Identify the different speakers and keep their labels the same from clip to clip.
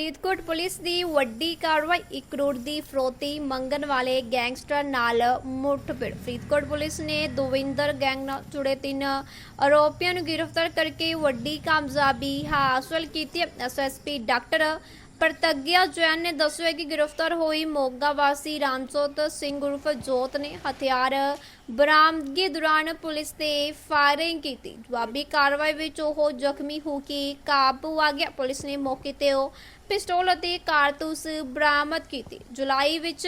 Speaker 1: Faridkot police ਦੀ ਵੱਡੀ ਕਾਰਵਾਈ 1 ਕਰੋੜ ਦੀ ਫਰੋਤੀ ਮੰਗਣ ਵਾਲੇ ਗੈਂਗਸਟਰ ਨਾਲ ਮੁੱਠਭਿੜ। ਫਰੀਦਕੋਟ ਪੁਲਿਸ ਨੇ ਦਵਿੰਦਰ ਗੈਂਗ ਨਾਲ ਜੁੜੇ ਤਿੰਨ ਆਰੋਪੀਆਂ ਨੂੰ ਗ੍ਰਿਫਤਾਰ ਕਰਕੇ ਵੱਡੀ ਕਾਮਯਾਬੀ ਹਾਸਲ ਕੀਤੀ। ਹੈ ਐਸਐਸਪੀ ਡਾਕਟਰ ਪ੍ਰਤਗਿਆ ਜੈਨ ਨੇ ਦੱਸਿਆ ਕਿ ਗ੍ਰਿਫਤਾਰ ਹੋਈ ਮੋਗਾ ਵਾਸੀ ਰਾਮਜੋਤ ਸਿੰਘ ਉਰਫ ਜੋਤ ਨੇ ਹਥਿਆਰ ਬਰਾਮਦਗੀ ਦੌਰਾਨ ਪੁਲਿਸ ਤੇ ਫਾਇਰਿੰਗ ਕੀਤੀ। ਜਵਾਬੀ ਕਾਰਵਾਈ ਵਿੱਚ ਉਹ ਜ਼ਖਮੀ ਹੋ ਕੇ ਕਾਬੂ ਆ ਗਿਆ। ਪੁਲਿਸ ਨੇ ਮੌਕੇ ਤੇ ਉਹ ਪਿਸਤੌਲ ਅਤੇ ਕਾਰਤੂਸ ਬਰਾਮਦ ਕੀਤੀ। ਜੁਲਾਈ ਵਿੱਚ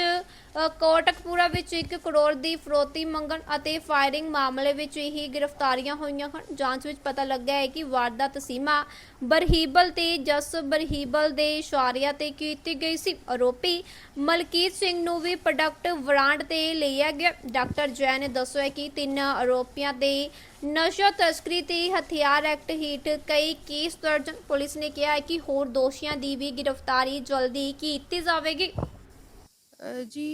Speaker 1: ਅ, ਕੋਟਕਪੂਰਾ ਵਿੱਚ 1 ਕਰੋੜ ਦੀ ਫਰੋਤੀ ਮੰਗਣ ਅਤੇ ਫਾਇਰਿੰਗ ਮਾਮਲੇ ਵਿੱਚ ਹੀ ਗ੍ਰਿਫਤਾਰੀਆਂ ਹੋਈਆਂ ਹਨ। ਜਾਂਚ ਵਿੱਚ ਪਤਾ ਲੱਗਾ ਹੈ ਕਿ ਵਾਰਦਾਤ ਸੀਮਾ ਬਰਹੀਬਲ ਤੇ ਜਸ ਬਰਹੀਬਲ ਦੇ ਇਸ਼ਾਰਿਆਂ ਤੇ ਕੀਤੀ ਗਈ ਸੀ। ਆਰੋਪੀ ਮਲਕੀਤ ਸਿੰਘ ਨੂੰ ਵੀ ਪ੍ਰੋਡਕਟ ਵਰਾਂਡ ਤੇ ਲਿਆ ਗਿਆ। ਡਾਕਟਰ ਜੈਨ ਨੇ ਦੱਸਿਆ ਕਿ ਤਿੰਨ ਆਰੋਪੀਆਂ ਦੇ ਨਸ਼ਾ ਤਸਕਰੀ ਤੇ ਹਥਿਆਰ ਐਕਟ ਹੀਟ ਕਈ ਕੇਸ ਦਰਜ। ਪੁਲਿਸ ਨੇ ਕਿਹਾ ਹੈ ਕਿ ਹੋਰ ਦੋਸ਼ੀਆਂ ਦੀ ਵੀ ਗ੍ਰਿਫਤਾਰੀ ਜਲਦੀ ਕੀਤੀ ਜਾਵੇਗੀ।
Speaker 2: ਜੀ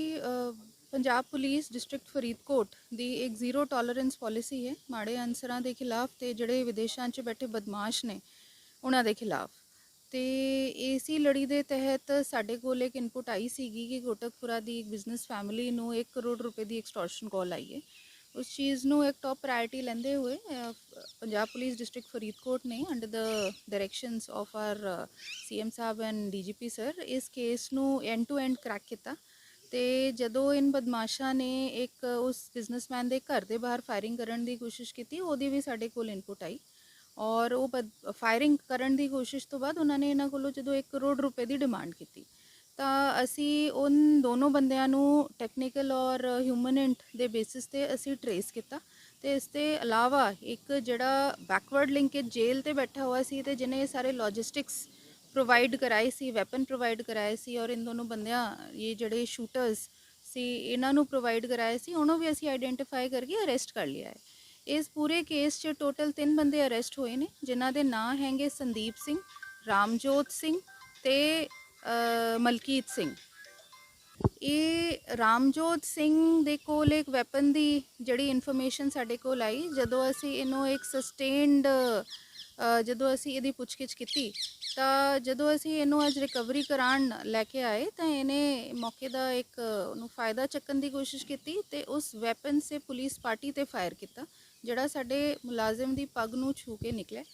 Speaker 2: ਪੰਜਾਬ ਪੁਲਿਸ ਡਿਸਟ੍ਰਿਕਟ ਫਰੀਦਕੋਟ ਦੀ ਇੱਕ ਜ਼ੀਰੋ ਟੋਲਰੈਂਸ ਪਾਲਿਸੀ ਹੈ। ਮਾੜੇ ਅਨਸਰਾਂ ਦੇ ਖਿਲਾਫ ਤੇ ਜਿਹੜੇ ਵਿਦੇਸ਼ਾਂ 'ਚ ਬੈਠੇ ਬਦਮਾਸ਼ ਨੇ, ਉਹਨਾਂ ਦੇ ਖਿਲਾਫ। ਤੇ ਏਸੀ ਲੜੀ ਦੇ ਤਹਿਤ ਸਾਡੇ ਕੋਲ ਇੱਕ ਇਨਪੁਟ ਆਈ ਸੀਗੀ ਕਿ ਕੋਟਕਪੁਰਾ ਦੀ ਇੱਕ ਬਿਜ਼ਨਸ ਫੈਮਿਲੀ ਨੂੰ 1 ਕਰੋੜ ਰੁਪਏ ਦੀ ਐਕਸਟੋਰਸ਼ਨ ਕਾਲ ਆਈ ਹੈ। ਉਸ ਚੀਜ਼ ਨੂੰ ਇੱਕ ਟੌਪ ਪ੍ਰਾਇੋਰਟੀ ਲੈਂਦੇ ਹੋਏ ਅ, ਪੰਜਾਬ ਪੁਲਿਸ ਡਿਸਟ੍ਰਿਕਟ ਫਰੀਦਕੋਟ ਨੇ under the directions of our CM Sahib and DGP sir ਇਸ ਕੇਸ ਨੂੰ ਐਂਡ ਟੂ ਐਂਡ ਕ੍ਰੈਕ ਕੀਤਾ ਤੇ ਜਦੋਂ ਇਨ ਬਦਮਾਸ਼ਾਂ ਨੇ ਇੱਕ ਉਸ ਬਿਜ਼ਨਸਮੈਨ ਦੇ ਘਰ ਦੇ ਬਾਹਰ ਫਾਇਰਿੰਗ ਕਰਨ ਦੀ ਕੋਸ਼ਿਸ਼ ਕੀਤੀ ਉਹਦੀ ਵੀ ਸਾਡੇ ਕੋਲ ਇਨਪੁਟ ਆਈ। ਔਰ ਉਹ ਫਾਇਰਿੰਗ ਕਰਨ ਦੀ ਕੋਸ਼ਿਸ਼ ਤੋਂ ਬਾਅਦ ਉਹਨਾਂ ਨੇ ਇਹਨਾਂ ਕੋਲੋਂ ਜਦੋਂ 1 ਕਰੋੜ ਰੁਪਏ ਦੀ ਡਿਮਾਂਡ ਕੀਤੀ, ਤਾਂ ਅਸੀਂ ਉਨ ਦੋਨੋਂ ਬੰਦਿਆਂ ਨੂੰ ਟੈਕਨੀਕਲ ਔਰ ਹਿਊਮਨ ਇੰਟ ਦੇ ਬੇਸਿਸ ਤੇ ਅਸੀਂ ਟਰੇਸ ਕੀਤਾ, ਤੇ ਇਸ ਦੇ ਇਲਾਵਾ ਇੱਕ ਜਿਹੜਾ ਬੈਕਵਰਡ ਲਿੰਕੇਜ ਜੇਲ੍ਹ ਤੇ ਬੈਠਾ ਹੋਇਆ ਸੀ ਤੇ ਜਿਹਨੇ ਸਾਰੇ ਲੌਜਿਸਟਿਕਸ ਪ੍ਰੋਵਾਈਡ ਕਰਾਏ ਸੀ ਵੈਪਨ ਪ੍ਰੋਵਾਈਡ ਕਰਾਏ ਸੀ ਔਰ ਇਨ ਦੋਨੋਂ ਬੰਦਿਆਂ, ਇਹ ਜਿਹੜੇ ਸ਼ੂਟਰਸ ਸੀ, ਇਹਨਾਂ ਨੂੰ ਪ੍ਰੋਵਾਈਡ ਕਰਾਏ ਸੀ, ਉਹਨੂੰ ਵੀ ਅਸੀਂ ਆਈਡੈਂਟੀਫਾਈ ਕਰਕੇ ਅਰੈਸਟ ਕਰ ਲਿਆ ਹੈ। ਇਸ ਪੂਰੇ ਕੇਸ 'ਚ ਟੋਟਲ 3 ਬੰਦੇ ਅਰੈਸਟ ਹੋਏ ਨੇ, ਜਿਨ੍ਹਾਂ ਦੇ ਨਾਂ ਹੈਗੇ ਸੰਦੀਪ ਸਿੰਘ, ਰਾਮਜੋਤ ਸਿੰਘ ਤੇ ਮਲਕੀਤ ਸਿੰਘ। ਇਹ ਰਾਮਜੋਤ ਸਿੰਘ ਦੇ ਕੋਲ ਇੱਕ ਵੈਪਨ ਦੀ ਜਿਹੜੀ ਇਨਫੋਰਮੇਸ਼ਨ ਸਾਡੇ ਕੋਲ ਆਈ, ਜਦੋਂ ਅਸੀਂ ਇਹਨੂੰ ਇੱਕ ਸਸਟੇਨਡ ਜਦੋਂ ਅਸੀਂ ਇਹਦੀ ਪੁੱਛਗਿੱਛ ਕੀਤੀ, ਤਾਂ ਜਦੋਂ ਅਸੀਂ ਇਹਨੂੰ ਅੱਜ ਰਿਕਵਰੀ ਕਰਾਉਣ ਲੈ ਕੇ ਆਏ, ਤਾਂ ਇਹਨੇ ਮੌਕੇ ਦਾ ਇੱਕ ਉਹਨੂੰ ਫਾਇਦਾ ਚੱਕਣ ਦੀ ਕੋਸ਼ਿਸ਼ ਕੀਤੀ ਤੇ ਉਸ ਵੈਪਨ ਸੇ ਪੁਲਿਸ ਪਾਰਟੀ ਤੇ ਫਾਇਰ ਕੀਤਾ, ਜਿਹੜਾ ਸਾਡੇ ਮੁਲਾਜ਼ਮ ਦੀ ਪੱਗ ਨੂੰ ਛੂ ਕੇ ਨਿਕਲਿਆ।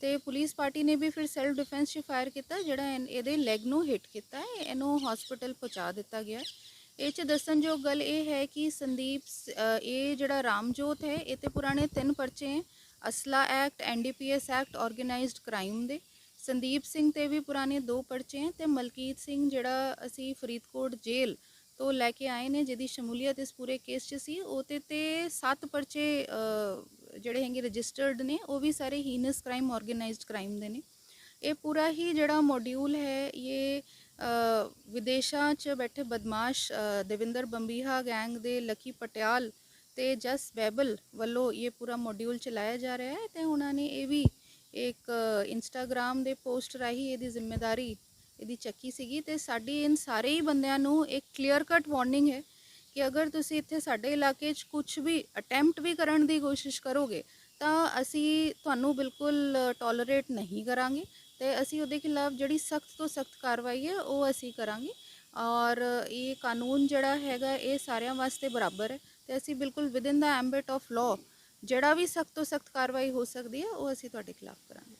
Speaker 2: ਤੇ ਪੁਲਿਸ ਪਾਰਟੀ ਨੇ ਵੀ ਫਿਰ ਸੈਲਫ ਡਿਫੈਂਸ 'ਚ ਫਾਇਰ ਕੀਤਾ, ਜਿਹੜਾ ਇਨ- ਇਹਦੇ ਲੈਗ ਨੂੰ ਹਿੱਟ ਕੀਤਾ ਇਹਨੂੰ ਹਸਪੀਟਲ ਪਹੁੰਚਾ ਦਿੱਤਾ ਗਿਆ ਇਹ 'ਚ ਦੱਸਣਯੋਗ ਗੱਲ ਇਹ ਹੈ ਕਿ ਸੰਦੀਪ ਇਹ ਜਿਹੜਾ ਰਾਮਜੋਤ ਹੈ, ਇਹ ਤੇ ਪੁਰਾਣੇ ਤਿੰਨ ਪਰਚੇ ਹੈ। ਅਸਲਾ act NDPS act organised crime ਦੇ। ਸੰਦੀਪ ਸਿੰਘ ਤੇ ਵੀ ਪੁਰਾਣੇ ਦੋ ਪਰਚੇ ਹੈ ਤੇ ਮਲਕੀਤ ਸਿੰਘ ਜਿਹੜਾ ਅਸੀਂ ਫਰੀਦਕੋਟ ਜੇਲ੍ਹ ਤੋਂ ਲੈ ਕੇ ਆਏ ਨੇ, ਜਿਹਦੀ ਸ਼ਮੂਲੀਅਤ ਇਸ ਪੂਰੇ ਕੇਸ 'ਚ ਸੀ ਉਹਤੇ ਤੇ ਸੱਤ ਪਰਚੇ ਜਿਹੜੇ ਹੈਗੇ ਰਜਿਸਟਰਡ ਨੇ, ਉਹ ਵੀ ਸਾਰੇ ਹੀਨਸ ਕ੍ਰਾਈਮ ਆਰਗੇਨਾਈਜ਼ਡ ਕ੍ਰਾਈਮ ਦੇ ਨੇ। ਇਹ ਪੂਰਾ ਹੀ ਜਿਹੜਾ ਮੋਡਿਊਲ ਹੈ, ਇਹ ਵਿਦੇਸ਼ਾਂ 'ਚ ਬੈਠੇ ਬਦਮਾਸ਼ ਦਵਿੰਦਰ ਬੰਬੀਹਾ ਗੈਂਗ ਦੇ, ਲਕੀ ਪਟਿਆਲ ਤੇ ਜਸ ਬੈਬਲ ਵੱਲੋਂ ਇਹ ਪੂਰਾ ਮੋਡਿਊਲ ਚਲਾਇਆ ਜਾ ਰਿਹਾ ਹੈ ਤੇ ਉਹਨਾਂ ਨੇ ਇਹ ਵੀ ਇੱਕ ਇੰਸਟਾਗ੍ਰam ਦੇ ਪੋਸਟ ਰਾਹੀਂ ਇਹਦੀ ਜ਼ਿੰਮੇਵਾਰੀ ਇਹਦੀ ਚੱਕੀ ਸੀਗੀ ਤੇ ਸਾਡੀ ਇਨ ਸਾਰੇ ਹੀ ਬੰਦਿਆਂ ਨੂੰ ਇੱਕ ਕਲੀਅਰ ਕੱਟ ਵਾਰਨਿੰਗ ਹੈ ਕਿ ਅਗਰ ਤੁਸੀਂ ਇੱਥੇ ਸਾਡੇ ਇਲਾਕੇ 'ਚ ਕੁਝ ਵੀ ਅਟੈਂਪਟ ਵੀ ਕਰਨ ਦੀ ਕੋਸ਼ਿਸ਼ ਕਰੋਗੇ, ਤਾਂ ਅਸੀਂ ਤੁਹਾਨੂੰ ਬਿਲਕੁਲ ਟੋਲਰੇਟ ਨਹੀਂ ਕਰਾਂਗੇ ਤੇ ਅਸੀਂ ਉਹਦੇ ਖਿਲਾਫ ਜਿਹੜੀ ਸਖਤ ਤੋਂ ਸਖਤ ਕਾਰਵਾਈ ਹੈ ਉਹ ਅਸੀਂ ਕਰਾਂਗੇ ਔਰ ਇਹ ਕਾਨੂੰਨ ਜਿਹੜਾ ਹੈਗਾ ਇਹ ਸਾਰਿਆਂ ਵਾਸਤੇ ਬਰਾਬਰ ਹੈ। ਤੇ ਅਸੀਂ ਬਿਲਕੁਲ within the ambit of law ਜਿਹੜਾ ਵੀ ਸਖਤ ਤੋਂ ਸਖਤ ਕਾਰਵਾਈ ਹੋ ਸਕਦੀ ਹੈ, ਉਹ ਅਸੀਂ ਤੁਹਾਡੇ ਖਿਲਾਫ ਕਰਾਂਗੇ।